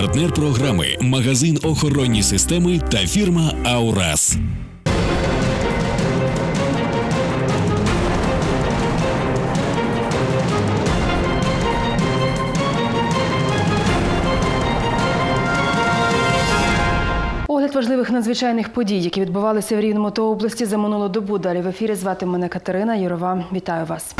Партнер програми магазин охоронні системи та фірма Аурас. Огляд важливих надзвичайних подій, які відбувалися в Рівному та області за минулу добу. Далі в ефірі звати мене Катерина Юрова. Вітаю вас.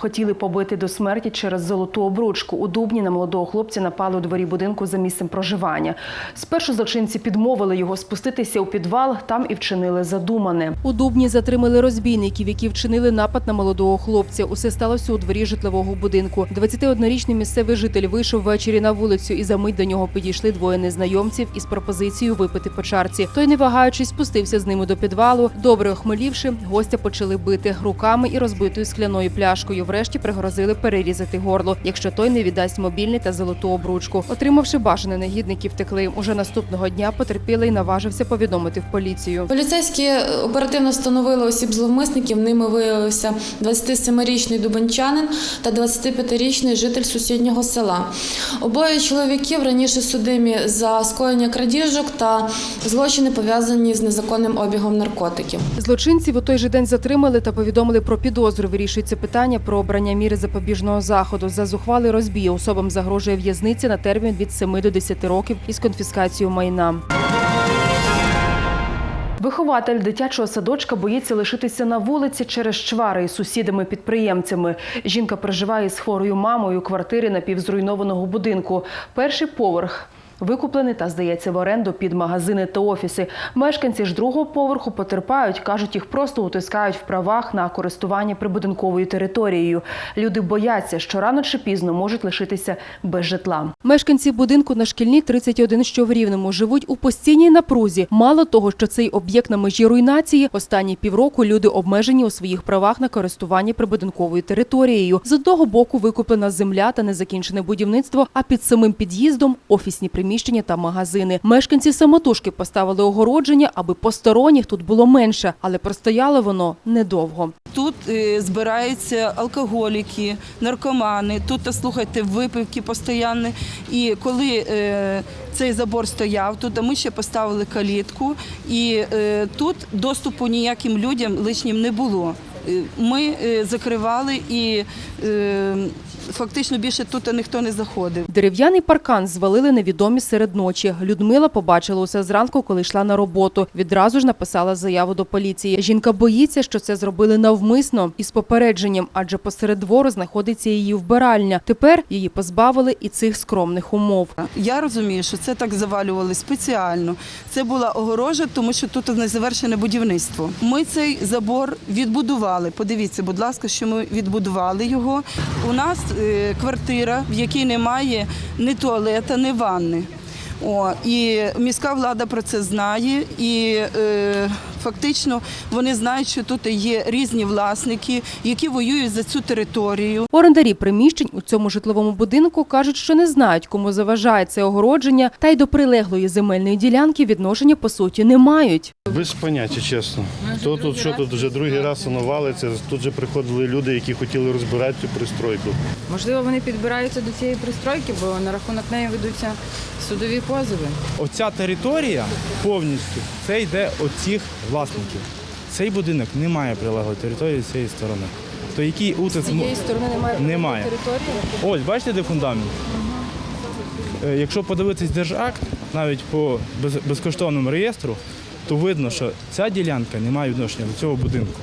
Хотіли побити до смерті через золоту обручку. У Дубні на молодого хлопця напали у дворі будинку за місцем проживання. Спершу злочинці підмовили його спуститися у підвал, там і вчинили задумане. У Дубні затримали розбійників, які вчинили напад на молодого хлопця. Усе сталося у дворі житлового будинку. 21-річний місцевий житель вийшов ввечері на вулицю, і за мить до нього підійшли двоє незнайомців із пропозицією випити по чарці. Той, не вагаючись, спустився з ними до підвалу. Добре охмелівши, гостя почали бити руками і розбитою скляною пляшкою. Врешті пригрозили перерізати горло, якщо той не віддасть мобільний та золоту обручку. Отримавши бажане, негідники втекли. Уже наступного дня потерпілий наважився повідомити в поліцію. Поліцейські е, оперативно встановили осіб зловмисників. Ними виявився 27-річний дубанчанин та 25-річний житель сусіднього села. Обоє чоловіків раніше судимі за скоєння крадіжок та злочини пов'язані з незаконним обігом наркотиків. Злочинців у той же день затримали та повідомили про підозру. Вирішується питання про обрання міри запобіжного заходу. За зухвалий розбій особам загрожує в'язниця на термін від 7 до 10 років із конфіскацією майна. Вихователь дитячого садочка боїться лишитися на вулиці через чвари із сусідами-підприємцями. Жінка проживає з хворою мамою у квартирі напівзруйнованого будинку. Перший поверх. Викуплений та здається в оренду під магазини та офіси. Мешканці ж другого поверху потерпають, кажуть, їх просто утискають в правах на користування прибудинковою територією. Люди бояться, що рано чи пізно можуть лишитися без житла. Мешканці будинку на шкільній 31, що в Рівному, живуть у постійній напрузі. Мало того, що цей об'єкт на межі руйнації, останні півроку люди обмежені у своїх правах на користування прибудинковою територією. З одного боку викуплена земля та незакінчене будівництво, а під самим під'їздом офісні приміщення та магазини. Мешканці самотужки поставили огородження, аби посторонніх тут було менше, але простояло воно недовго. Тут е, збираються алкоголіки, наркомани. Тут, слухайте, випивки постійні. І коли е, цей забор стояв, тут ми ще поставили калітку, і е, тут доступу ніяким людям лишнім не було. Е, Ми закривали і фактично більше тут ніхто не заходив. Дерев'яний паркан звалили невідомі серед ночі. Людмила побачила усе зранку, коли йшла на роботу. Відразу ж написала заяву до поліції. Жінка боїться, що це зробили навмисно із попередженням, адже посеред двору знаходиться її вбиральня. Тепер її позбавили і цих скромних умов. Я розумію, що це так завалювали спеціально. Це була огорожа, тому що тут незавершене будівництво. Ми цей забор відбудували. Подивіться, будь ласка, що ми відбудували його. У нас квартира, в якій немає ні туалета, ні ванни. О, і міська влада про це знає, і е, фактично вони знають, що тут є різні власники, які воюють за цю територію. Орендарі приміщень у цьому житловому будинку кажуть, що не знають, кому заважає це огородження, та й до прилеглої земельної ділянки відношення по суті не мають. Без поняття, чесно. То тут що тут вже другий раз воно валиться. Тут же приходили люди, які хотіли розбирати цю пристройку. Можливо, вони підбираються до цієї пристройки, бо на рахунок неї ведуться судові позови. Оця територія повністю це йде оцих цих власників. Цей будинок не має прилеглої території з цієї сторони. То який утис Цієї сторони немає Немає. території. Ось, бачите, де фундамент? Е, Якщо подивитись держакт, навіть по безкоштовному реєстру, то видно, що ця ділянка не має відношення до цього будинку.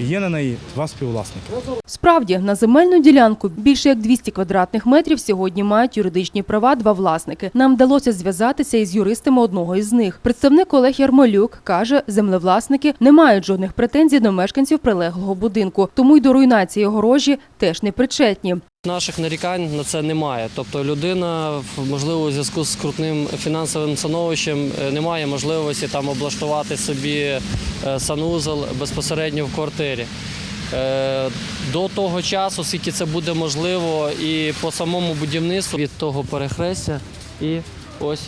І є на неї два співвласники. Справді, на земельну ділянку більше як 200 квадратних метрів сьогодні мають юридичні права два власники. Нам вдалося зв'язатися із юристами одного із них. Представник Олег Ярмолюк каже, землевласники не мають жодних претензій до мешканців прилеглого будинку, тому й до руйнації огорожі теж не причетні. Наших нарікань на це немає. Тобто людина, можливо, у зв'язку з крутним фінансовим становищем е, не має можливості там облаштувати собі е, санузел безпосередньо в квартирі. Е, До того часу, скільки це буде можливо, і по самому будівництву від того перехрестя і ось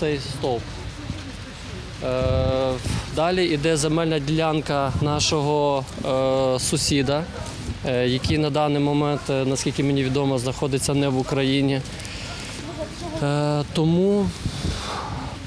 цей стовп. Далі йде земельна ділянка нашого сусіда який на даний момент, е, наскільки мені відомо, знаходиться не в Україні. Е, Тому,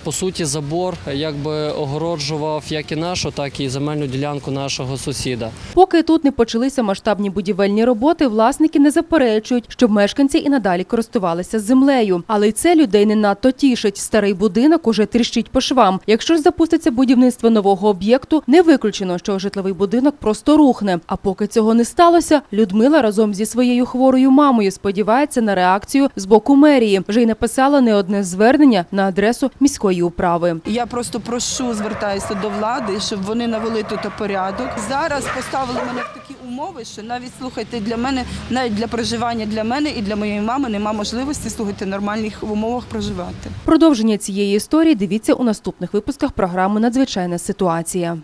по суті, забор якби огороджував як і нашу, так і земельну ділянку нашого сусіда. Поки тут не почалися масштабні будівельні роботи, власники не заперечують, щоб мешканці і надалі користувалися землею. Але й це людей не надто тішить. Старий будинок уже тріщить по швам. Якщо ж запуститься будівництво нового об'єкту, не виключено, що житловий будинок просто рухне. А поки цього не сталося, Людмила разом зі своєю хворою мамою сподівається на реакцію з боку мерії. Вже й написала не одне звернення на адресу міської управи. Я просто прошу, звертаюся до влади, щоб вони навели тут порядок. Зараз поставили мене в такі умови, що навіть слухайте для мене, навіть для проживання для мене і для моєї мами нема можливості слухати нормальних умовах проживати. Продовження цієї історії дивіться у наступних випусках програми Надзвичайна ситуація.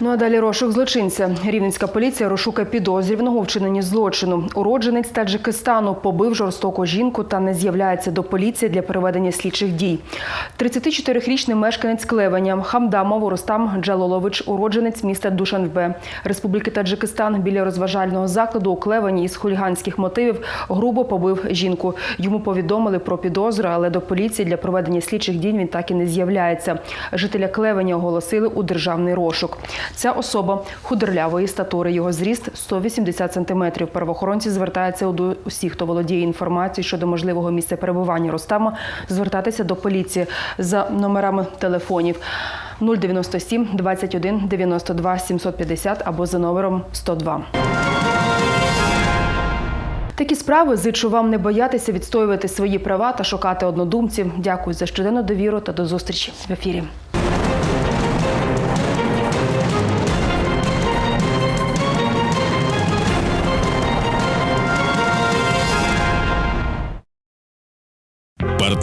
Ну а далі розшук злочинця. Рівненська поліція розшукає підозрюваного вчиненні злочину. Уродженець Таджикистану побив жорстоку жінку та не з'являється до поліції для проведення слідчих дій. 34-річний мешканець Клевеня Хамдамов Рустам Джалолович, уродженець міста Душанбе, Республіки Таджикистан біля розважального закладу у Клевені із хуліганських мотивів грубо побив жінку. Йому повідомили про підозру, але до поліції для проведення слідчих дій він так і не з'являється. Жителя Клевеня оголосили у державний розшук. Ця особа худорлявої статури. Його зріст 180 сантиметрів. Правоохоронці звертаються до усіх, хто володіє інформацією щодо можливого місця перебування Ростама, звертатися до поліції за номерами телефонів 097 21 92 750 або за номером 102. Такі справи зичу вам не боятися відстоювати свої права та шукати однодумців. Дякую за щоденну довіру та до зустрічі в ефірі.